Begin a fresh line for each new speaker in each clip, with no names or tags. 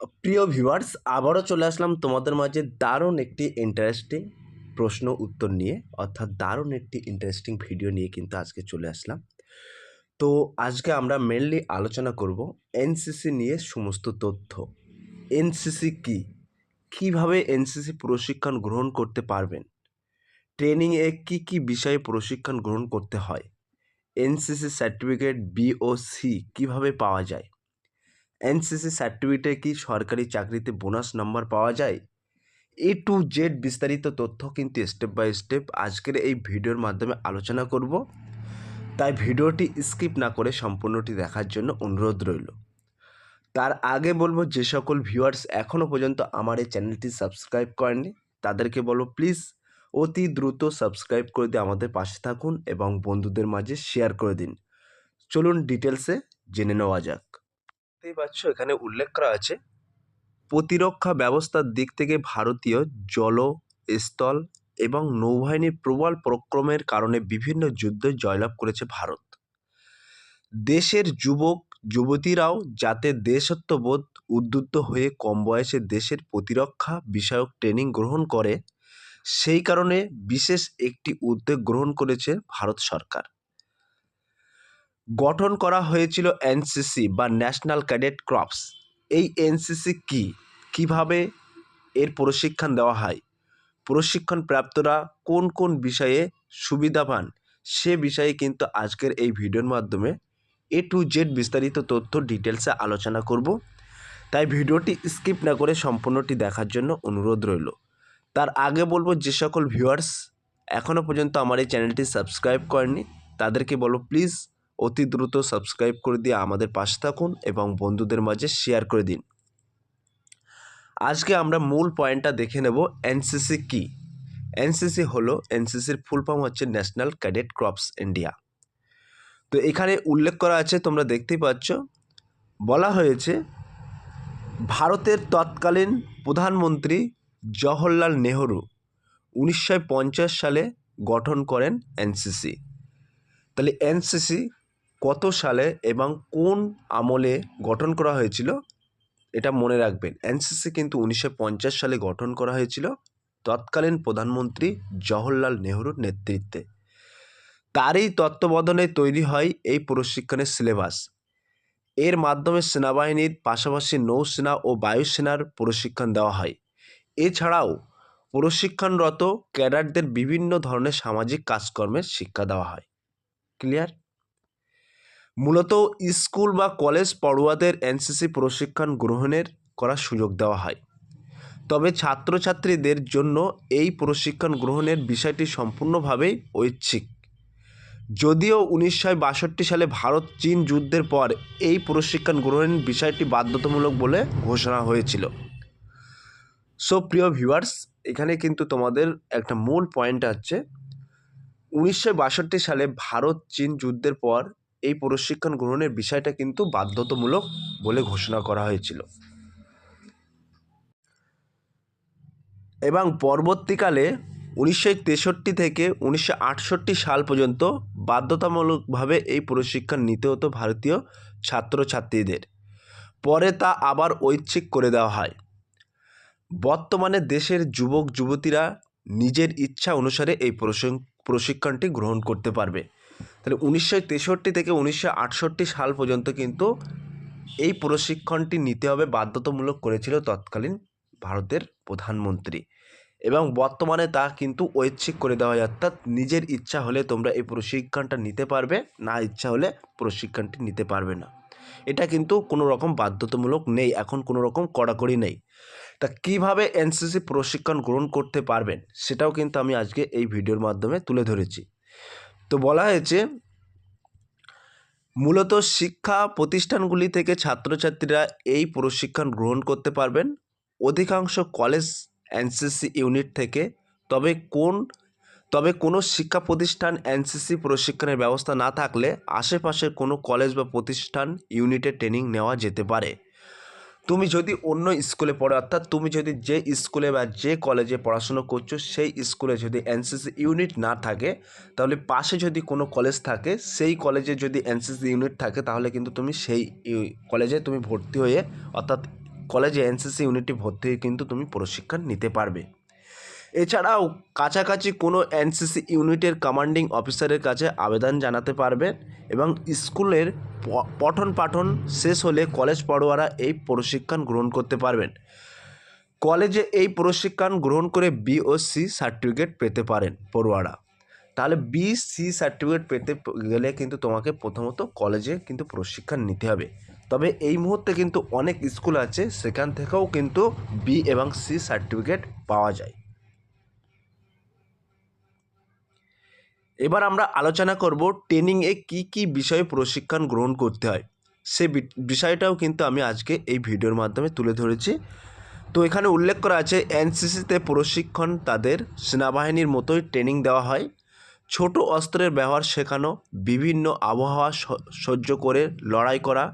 প্রিয় ভিউয়ার্স, আবারও চলে আসলাম তোমাদের মাঝে দারুণ একটি ইন্টারেস্টিং প্রশ্ন উত্তর নিয়ে, অর্থাৎ দারুণ একটি ইন্টারেস্টিং ভিডিও নিয়ে কিন্তু আজকে চলে আসলাম। তো আজকে আমরা মেনলি আলোচনা করব এনসিসি নিয়ে সমস্ত তথ্য। এনসিসি কি? কীভাবে এনসিসি প্রশিক্ষণ গ্রহণ করতে পারবেন? ট্রেনিংয়ে কি কি বিষয়ে প্রশিক্ষণ গ্রহণ করতে হয়? এনসিসি সার্টিফিকেট বি ও সি কীভাবে পাওয়া যায়? এনসিসি সার্টিফিকেটে কি সরকারি চাকরিতে বোনাস নাম্বার পাওয়া যায়? এ টু জেড বিস্তারিত তথ্য কিন্তু স্টেপ বাই স্টেপ আজকের এই ভিডিওর মাধ্যমে আলোচনা করব। তাই ভিডিওটি স্কিপ না করে সম্পূর্ণটি দেখার জন্য অনুরোধ রইল। তার আগে বলব, যে সকল ভিউয়ার্স এখনও পর্যন্ত আমার এই চ্যানেলটি সাবস্ক্রাইব করেননি, তাদেরকে বলব প্লিজ অতি দ্রুত সাবস্ক্রাইব করে দিয়ে আমাদের পাশে থাকুন এবং বন্ধুদের মাঝে শেয়ার করে দিন। চলুন ডিটেলসে জেনে নেওয়া যাক। দেখতেই পাচ্ছ, এখানে উল্লেখ করা আছে, প্রতিরক্ষা ব্যবস্থার দিক থেকে ভারতীয় জল স্থল এবং নৌবাহিনীর প্রবল পরাক্রমের কারণে বিভিন্ন যুদ্ধে জয়লাভ করেছে ভারত। দেশের যুবক, যুবতীরাও যাতে দেশত্ববোধ উদ্বুদ্ধ হয়ে কম বয়সে দেশের প্রতিরক্ষা বিষয়ক ট্রেনিং গ্রহণ করে, সেই কারণে বিশেষ একটি উদ্যোগ গ্রহণ করেছে ভারত সরকার। গঠন করা হয়েছিল এনসিসি বা ন্যাশনাল ক্যাডেট ক্রপস। এই এনসিসি কি? কীভাবে এর প্রশিক্ষণ দেওয়া হয়? প্রশিক্ষণ প্রাপ্তরা কোন কোন বিষয়ে সুবিধা পান সে বিষয়ে কিন্তু আজকের এই ভিডিওর মাধ্যমে এ টু জেড বিস্তারিত তথ্য ডিটেলসে আলোচনা করব। তাই ভিডিওটি স্কিপ না করে সম্পূর্ণটি দেখার জন্য অনুরোধ রইল। তার আগে বলব, যে সকল ভিউয়ার্স এখনও পর্যন্ত আমার এই চ্যানেলটি সাবস্ক্রাইব করেননি, তাদেরকে বলো প্লিজ অতি দ্রুত সাবস্ক্রাইব করে দিয়ে আমাদের পাশে থাকুন এবং বন্ধুদের মাঝে শেয়ার করে দিন। আজকে আমরা মূল পয়েন্টটা দেখে নেব এনসিসি কি? এনসিসি হলো এনসিসির ফুল ফর্ম হচ্ছে ন্যাশনাল ক্যাডেট ক্রপস ইন্ডিয়া তো এখানে উল্লেখ করা আছে, তোমরা দেখতেই পাচ্ছ। বলা হয়েছে, ভারতের তৎকালীন প্রধানমন্ত্রী জওহরলাল নেহরু উনিশশো পঞ্চাশ সালে গঠন করেন এনসিসি তাহলে এনসিসি কত সালে এবং কোন আমলে গঠন করা হয়েছিল? এটা মনে রাখবেন। এনসিসি কিন্তু উনিশশো পঞ্চাশ সালে গঠন করা হয়েছিল তৎকালীন প্রধানমন্ত্রী জওহরলাল নেহরুর নেতৃত্বে। তারই তত্ত্বাবধানে তৈরি হয় এই প্রশিক্ষণের সিলেবাস। এর মাধ্যমে সেনাবাহিনীর পাশাপাশি নৌসেনা ও বায়ুসেনার প্রশিক্ষণ দেওয়া হয়। এছাড়াও প্রশিক্ষণরত ক্যাডারদের বিভিন্ন ধরনের সামাজিক কাজকর্মের শিক্ষা দেওয়া হয়। ক্লিয়ার? মূলত স্কুল বা কলেজ পড়ুয়াদের এনসিসি প্রশিক্ষণ গ্রহণের করার সুযোগ দেওয়া হয়। তবে ছাত্রছাত্রীদের জন্য এই প্রশিক্ষণ গ্রহণের বিষয়টি সম্পূর্ণভাবেই ঐচ্ছিক। যদিও উনিশশো বাষট্টি সালে ভারত চীন যুদ্ধের পর এই প্রশিক্ষণ গ্রহণের বিষয়টি বাধ্যতামূলক বলে ঘোষণা হয়েছিল। সো, প্রিয় ভিউয়ার্স, এখানে কিন্তু তোমাদের একটা মূল পয়েন্ট আছে। উনিশশো বাষট্টি সালে ভারত চীন যুদ্ধের পর এই প্রশিক্ষণ গ্রহণের বিষয়টা কিন্তু বাধ্যতামূলক বলে ঘোষণা করা হয়েছিল। এবং পরবর্তীকালে উনিশশো তেষট্টি থেকে উনিশশো আটষট্টি সাল পর্যন্ত বাধ্যতামূলকভাবে এই প্রশিক্ষণ নিতে হতো ভারতীয় ছাত্রছাত্রীদের। পরে তা আবার ঐচ্ছিক করে দেওয়া হয়। বর্তমানে দেশের যুবক যুবতীরা নিজের ইচ্ছা অনুসারে এই প্রশিক্ষণটি গ্রহণ করতে পারবে। তাহলে উনিশশো তেষট্টি থেকে উনিশশো আটষট্টি সাল পর্যন্ত কিন্তু এই প্রশিক্ষণটি নিতে হবে বাধ্যতামূলক করেছিল তৎকালীন ভারতের প্রধানমন্ত্রী। এবং বর্তমানে তা কিন্তু ঐচ্ছিক করে দেওয়া হয় অর্থাৎ নিজের ইচ্ছা হলে তোমরা এই প্রশিক্ষণটা নিতে পারবে, না ইচ্ছা হলে প্রশিক্ষণটি নিতে পারবে না। এটা কিন্তু কোনো রকম বাধ্যতামূলক নেই, এখন কোনো রকম কড়াকড়ি নেই। তা কীভাবে এনসিসি প্রশিক্ষণ গ্রহণ করতে পারবেন, সেটাও কিন্তু আমি আজকে এই ভিডিওর মাধ্যমে তুলে ধরেছি। তো বলা হয়েছে, মূলত শিক্ষা প্রতিষ্ঠানগুলি থেকে ছাত্রছাত্রীরা এই প্রশিক্ষণ গ্রহণ করতে পারবেন। অধিকাংশ কলেজ এনসিসি ইউনিট থেকে। তবে কোন, তবে কোনো শিক্ষা প্রতিষ্ঠান এনসিসি প্রশিক্ষণের ব্যবস্থা না থাকলে আশেপাশের কোনো কলেজ বা প্রতিষ্ঠান ইউনিটে ট্রেনিং নেওয়া যেতে পারে। তুমি যদি অন্য স্কুলে পড়ো, অর্থাৎ তুমি যদি যে স্কুলে বা যে কলেজে পড়াশুনো করছ, সেই স্কুলে যদি এনসিসি ইউনিট না থাকে, তাহলে পাশে যদি কোনো কলেজ থাকে, সেই কলেজে যদি এনসিসি ইউনিট থাকে, তাহলে কিন্তু তুমি সেই কলেজে তুমি ভর্তি হয়ে, অর্থাৎ কলেজে এনসিসি ইউনিটে ভর্তি হয়ে কিন্তু তুমি প্রশিক্ষণ নিতে পারবে। এছাড়াও কাছাকাছি কোনো এনসিসি ইউনিটের কমান্ডিং অফিসারের কাছে আবেদন জানাতে পারবেন এবং স্কুলের পঠন পাঠন শেষ হলে কলেজ পড়ুয়ারা এই প্রশিক্ষণ গ্রহণ করতে পারবেন। কলেজে এই প্রশিক্ষণ গ্রহণ করে বি ও সি সার্টিফিকেট পেতে পারেন পড়ুয়ারা। তাহলে বি সি সার্টিফিকেট পেতে গেলে কিন্তু তোমাকে প্রথমত কলেজে কিন্তু প্রশিক্ষণ নিতে হবে। তবে এই মুহূর্তে কিন্তু অনেক স্কুল আছে, সেখান থেকেও কিন্তু বি এবং সি সার্টিফিকেট পাওয়া যায়। এবার আমরা আলোচনা করব ট্রেনিংয়ে কি কি বিষয়ে প্রশিক্ষণ গ্রহণ করতে হয়। সে বিষয়টাও কিন্তু আমি আজকে এই ভিডিওর মাধ্যমে তুলে ধরেছি। তো এখানে উল্লেখ করা আছে, এনসিসিতে প্রশিক্ষণ তাদের সেনাবাহিনীর মতোই ট্রেনিং দেওয়া হয়। ছোট অস্ত্রের ব্যবহার শেখানো, বিভিন্ন আবহাওয়া সহ্য করে লড়াই করা,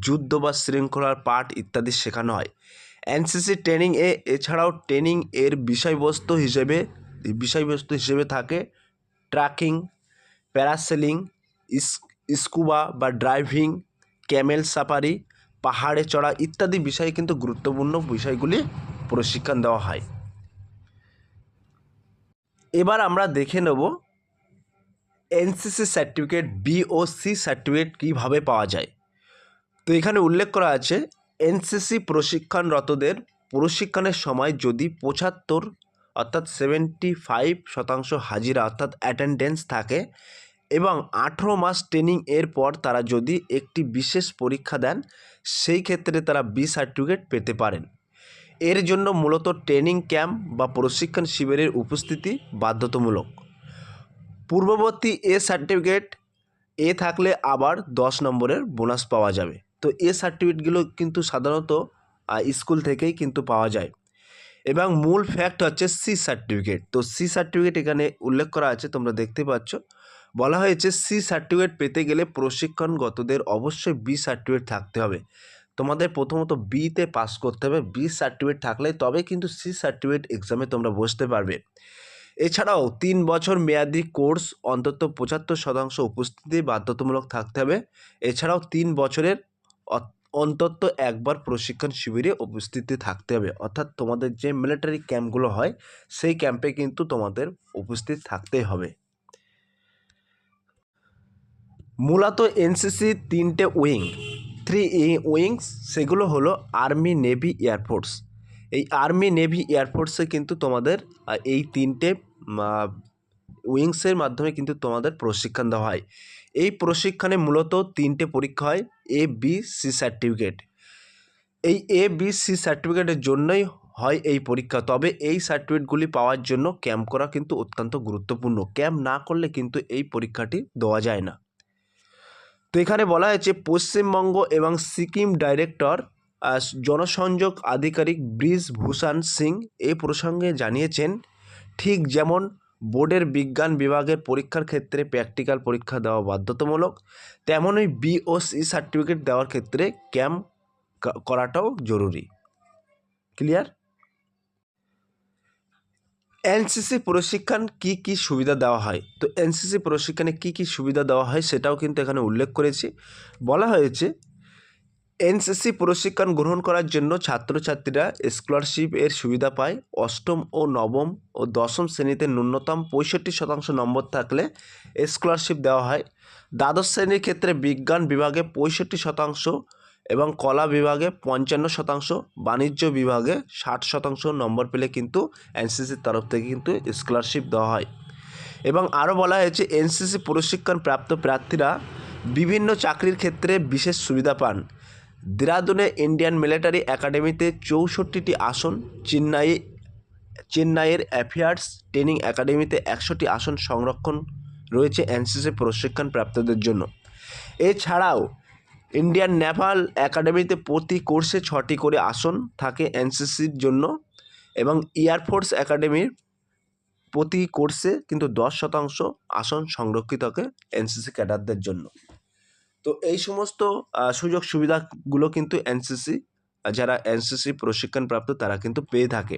যুদ্ধ বা শৃঙ্খলার পাঠ ইত্যাদি শেখানো হয়। এনসিসি ট্রেনিং এ, এছাড়াও ট্রেনিং এর বিষয়বস্তু হিসেবে বিষয়বস্তু হিসেবে থাকে। ট্রাকিং, প্যারাসেলিং স্কুবা বা ড্রাইভিং, ক্যামেল সাফারি, পাহাড়ে চড়া ইত্যাদি বিষয়ে কিন্তু গুরুত্বপূর্ণ বিষয়গুলি প্রশিক্ষণ দেওয়া হয়। এবার আমরা দেখে নেব এনসিসি সার্টিফিকেট, বি ও সি সার্টিফিকেট কীভাবে পাওয়া যায়। তো এখানে উল্লেখ করা আছে, এনসিসি প্রশিক্ষণরতদের প্রশিক্ষণের সময় যদি পঁচাত্তর অর্থাৎ সেভেন্টি ফাইভ শতাংশ হাজিরা অর্থাৎ অ্যাটেন্ডেন্স থাকে এবং আঠেরো মাস ট্রেনিং এর পর তারা যদি একটি বিশেষ পরীক্ষা দেন, সেই ক্ষেত্রে তারা বি সার্টিফিকেট পেতে পারেন। এর জন্য মূলত ট্রেনিং ক্যাম্প বা প্রশিক্ষণ শিবিরের উপস্থিতি বাধ্যতামূলক। পূর্ববর্তী এ সার্টিফিকেট এ থাকলে আবার দশ নম্বরের বোনাস পাওয়া যাবে। তো এ সার্টিফিকেটগুলো কিন্তু সাধারণত স্কুল থেকেই কিন্তু পাওয়া যায়। এবং মূল ফ্যাক্ট হচ্ছে সি সার্টিফিকেট তো সি সার্টিফিকেট এখানে উল্লেখ করা আছে, তোমরা দেখতে পাচ্ছ। বলা হয়েছে সি সার্টিফিকেট পেতে গেলে প্রশিক্ষণগতদের অবশ্যই বি সার্টিফিকেট থাকতে হবে। তোমাদের প্রথমত বিতে পাস করতে হবে। বি সার্টিফিকেট থাকলে তবে কিন্তু সি সার্টিফিকেট এক্সামে তোমরা বসতে পারবে। এছাড়াও তিন বছর মেয়াদি কোর্স অন্তত পঁচাত্তর শতাংশ উপস্থিতি বাধ্যতামূলক থাকতে হবে। এছাড়াও তিন বছরের অন্তত একবার প্রশিক্ষণ শিবিরে উপস্থিতি থাকতে হবে। অর্থাৎ তোমাদের যে মিলিটারি ক্যাম্পগুলো হয়, সেই ক্যাম্পে কিন্তু তোমাদের উপস্থিত থাকতেই হবে। মূলত এনসিসি তিনটে উইং থ্রি উইংস, সেগুলো হলো আর্মি নেভি এয়ারফোর্স এই আর্মি নেভি এয়ারফোর্সে কিন্তু তোমাদের এই তিনটে উইংসের মাধ্যমে কিন্তু তোমাদের প্রশিক্ষণ দেওয়া হয়। এই প্রশিক্ষণে মূলত তিনটে পরীক্ষা হয় এ বি সি সার্টিফিকেট এই এ বি সি সার্টিফিকেটের জন্যই হয় এই পরীক্ষা, তবে এই সার্টিফিকেটগুলি পাওয়ার জন্য ক্যাম্প করা কিন্তু অত্যন্ত গুরুত্বপূর্ণ। ক্যাম্প না করলে কিন্তু এই পরীক্ষাটি দেওয়া যায় না। তো এখানে বলা হয়েছে, পশ্চিমবঙ্গ এবং সিকিম ডাইরেক্টর জনসংযোগ আধিকারিক ব্রিজ ভূষণ সিং এ প্রসঙ্গে জানিয়েছেন, ঠিক যেমন বোর্ডের বিজ্ঞান বিভাগের পরীক্ষার ক্ষেত্রে প্র্যাকটিক্যাল পরীক্ষা দেওয়া বাধ্যতামূলক। তেমনই বি ও সি সার্টিফিকেট দেওয়ার ক্ষেত্রে ক্যাম্প করাটাও জরুরি। ক্লিয়ার? এনসিসি প্রশিক্ষণ কি কি সুবিধা দেওয়া হয়? তো এনসিসি প্রশিক্ষণে কি কি সুবিধা দেওয়া হয় সেটাও কিন্তু এখানে উল্লেখ করেছি। বলা হয়েছে এনসিসি প্রশিক্ষণ গ্রহণ করার জন্য ছাত্রছাত্রীরা স্কলারশিপ এর সুবিধা পায়। অষ্টম ও নবম ও দশম শ্রেণীতে ন্যূনতম পঁয়ষট্টি শতাংশ নম্বর থাকলে স্কলারশিপ দেওয়া হয়। দ্বাদশ শ্রেণির ক্ষেত্রে বিজ্ঞান বিভাগে পঁয়ষট্টি শতাংশ এবং কলা বিভাগে পঞ্চান্ন শতাংশ, বাণিজ্য বিভাগে ষাট শতাংশ নম্বর পেলে কিন্তু এনসিসির তরফ থেকে কিন্তু স্কলারশিপ দেওয়া হয়। এবং আরও বলা হয়েছে, এনসিসি প্রশিক্ষণ প্রাপ্ত প্রার্থীরা বিভিন্ন চাকরির ক্ষেত্রে বিশেষ সুবিধা পান। দেরাদুনে ইন্ডিয়ান মিলিটারি একাডেমিতে চৌষট্টিটি আসন চেন্নাই চেন্নাইয়ের অ্যাফেয়ার্স ট্রেনিং একাডেমিতে একশোটি আসন সংরক্ষণ রয়েছে এনসিসি প্রশিক্ষণ প্রাপ্তদের জন্য। এছাড়াও, ইন্ডিয়ান নেভাল একাডেমিতে প্রতি কোর্সে ছটি করে আসন থাকে এনসিসির জন্য এবং এয়ারফোর্স একাডেমির প্রতি কোর্সে কিন্তু দশ শতাংশ আসন সংরক্ষিত থাকে এনসিসি ক্যাডারদের জন্য। তো এই সমস্ত সুযোগ সুবিধাগুলো কিন্তু এনসিসি যারা এনসিসি প্রশিক্ষণপ্রাপ্ত তারা কিন্তু পেয়ে থাকে।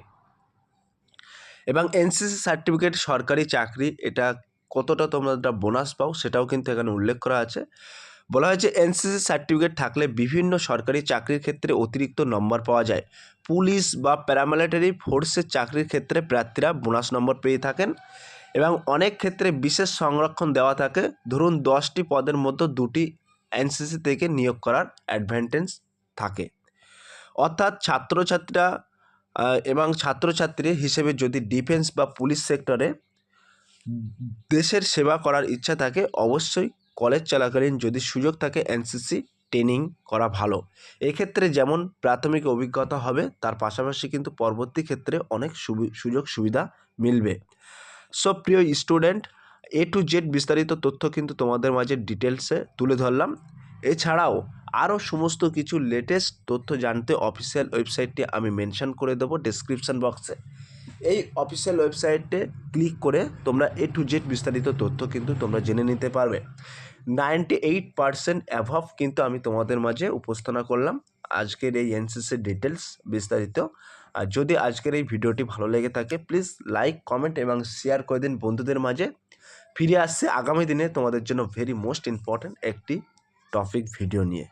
এবং এনসিসি সার্টিফিকেট সরকারি চাকরি, এটা কতটা তোমরা বোনাস পাও সেটাও কিন্তু এখানে উল্লেখ করা আছে। বলা হয়েছে এনসিসি সার্টিফিকেট থাকলে বিভিন্ন সরকারি চাকরির ক্ষেত্রে অতিরিক্ত নম্বর পাওয়া যায়। পুলিশ বা প্যারামিলিটারি ফোর্সের চাকরির ক্ষেত্রে প্রার্থীরা বোনাস নম্বর পেয়ে থাকেন এবং অনেক ক্ষেত্রে বিশেষ সংরক্ষণ দেওয়া থাকে। ধরুন দশটি পদের মধ্যে দুটি এনসিসি থেকে নিয়োগ করার অ্যাডভান্টেজ থাকে। অর্থাৎ ছাত্রছাত্রীরা এবং ছাত্রছাত্রী হিসেবে যদি ডিফেন্স বা পুলিশ সেক্টরে দেশের সেবা করার ইচ্ছা থাকে, অবশ্যই কলেজ চলাকালীন যদি সুযোগ থাকে, এনসিসি ট্রেনিং করা ভালো। এক্ষেত্রে যেমন প্রাথমিক অভিজ্ঞতা হবে, তার পাশাপাশি কিন্তু পরবর্তী ক্ষেত্রে অনেক সুযোগ সুবিধা মিলবে। সব প্রিয় স্টুডেন্ট এ টু জেড বিস্তারিত তথ্য কিন্তু তোমাদের মাঝে ডিটেলসে তুলে ধরলাম। এছাড়াও আরও সমস্ত কিছু লেটেস্ট তথ্য জানতে অফিসিয়াল ওয়েবসাইটটি আমি মেনশন করে দেবো ডেসক্রিপশন বক্সে এই অফিসিয়াল ওয়েবসাইটে ক্লিক করে তোমরা এ টু জেড বিস্তারিত তথ্য কিন্তু তোমরা জেনে নিতে পারবে। নাইনটি এইট পার্সেন্ট অ্যাভভ কিন্তু আমি তোমাদের মাঝে উপস্থাপনা করলাম। আজকের এই এনসিসি ডিটেলস বিস্তারিত। আর যদি আজকের এই ভিডিওটি ভালো লেগে থাকে প্লিজ লাইক কমেন্ট এবং শেয়ার করে দিন বন্ধুদের মাঝে। ফিরে আসছে। আগামী দিনে তোমাদের জন্য ভেরি মোস্ট ইম্পর্ট্যান্ট একটি টপিক ভিডিও নিয়ে।